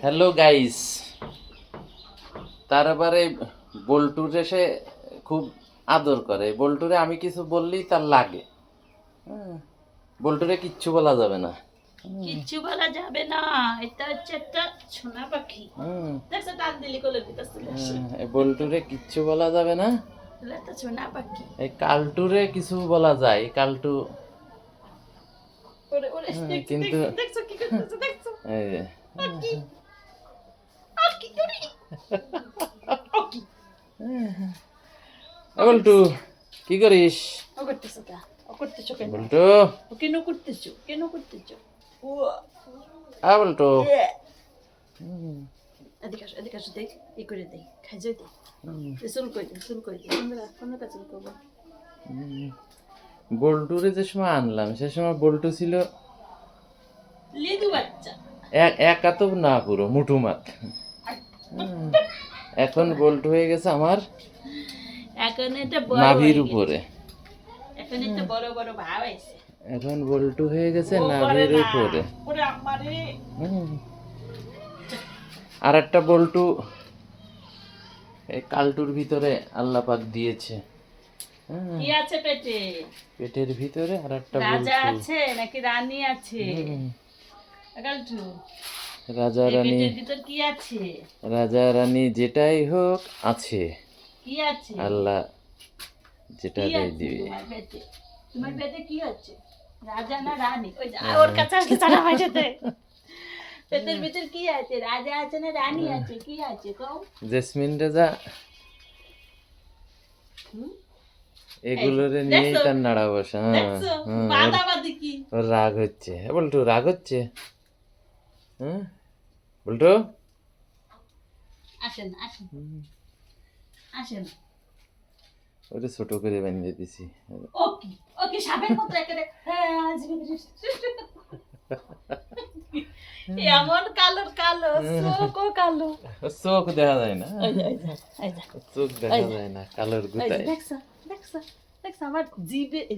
Hello guys তারপরে বল্টুর এসে খুব আদর করে। বল্টুরে আমি কিছু বললেই তার লাগে। হ্যাঁ, বল্টুরে কিচ্ছু বলা যাবে না। কিচ্ছু বলা যাবে না। এটা হচ্ছে একটা সোনা পাখি। দেখছ টান দিলি ভিতর আসে। হ্যাঁ, এই বল্টুরে কিচ্ছু বলা যাবে না। এটা সোনা পাখি। এই কালটুরে কিছু বলা যায়। কালটু কিন্তু- দেখছ, দেখছ কি করতেছে দেখছ? এই যে, আকি আকি করে আকি এ বল্টু কি করিস? ও করতেছো তা ও করতেছো কেন বল্টু ও কেন করতেছো? কেন করতেছো? ও। আ বল্টু এদিকে আসো এদিকে আসো দেখ ই করে দেই খাইজে দেই। হুম, চুল করে দিই চুল করে দিই আমরা কোনো কাজ করব। বল্টুরে যে সময় আনলাম সে সময় বল্টু ছিল লিদু বাচ্চা। এক- একা তো না পুরো মুঠু মাত। হুম। এখন বল্টু হয়ে গেছে আমার এখন এটা বড় নাভির উপরে। এখন এটা বড় বড় ভাব আছে এখন বল্টু হয়ে গেছে নাভির উপরে। ওরে আমারে আর একটা বল্টু এই কালটুর ভিতরে আল্লাহ পাক দিয়েছে কি আছে পেটে? পেটের ভিতরে আর একটা রাজা আছে নাকি রানী আছে। আগালটু রাজা রানী। ভিতর কি আছে? রাজা রানী যেটাই হোক আছে। কি আছে? আল্লাহ যেটা দিয়ে দিবে। তোমার পেটে? কি আছে? রাজা না রানী? ওই ওর কাছে আসলে ভাষাতে পেটের ভিতর কি আছে? রাজা আছে না রানী আছে? কি আছে কও জেসমিন রেজা? এগুলোরে নিয়েই তার নাড়া বসা হ্যাঁ হ্যাঁ, ওর- রাগ হচ্ছে। বল্টু রাগ হচ্ছে। হ্যাঁ বল্টু? আসেন আসেন। আসেন। ওরে ছোট করে বানিয়ে দিছি। ওকে ওকে সাপের মতো হ্যাঁ এমন কালোর কালো চোখও কালো। চোখ দেখা যায় না। চোখ দেখা যায় না কালোর ওই গুতায়। দেখছ দেখছ দেখছ আমার জিভে এ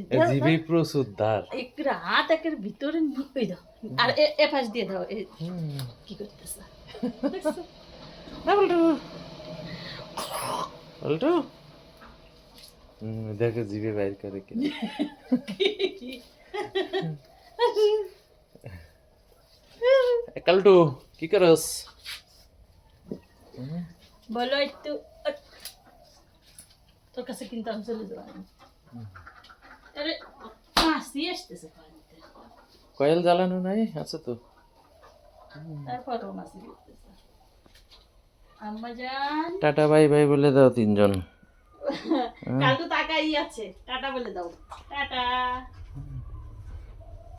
প্রচুর ধার একটা হাত একের ভিতরে দাও আর এ- এ পাশ দিয়ে দাও কি করতেছে? দেখছ? না বল্টু দেখো জিভে বাইর করে কি কালটু কি করস? বলো একটু তোর কাছে কিন্তু আমি চলে যাব। আরে মাসি আসতেছে। কয়েল জ্বালানো নাই? আছে তো। তারপরও মাসি টাটা বাই বাই বলে দাও তিনজন। কাল তো তাকাই আছে। টাটা বলে দাও। টাটা।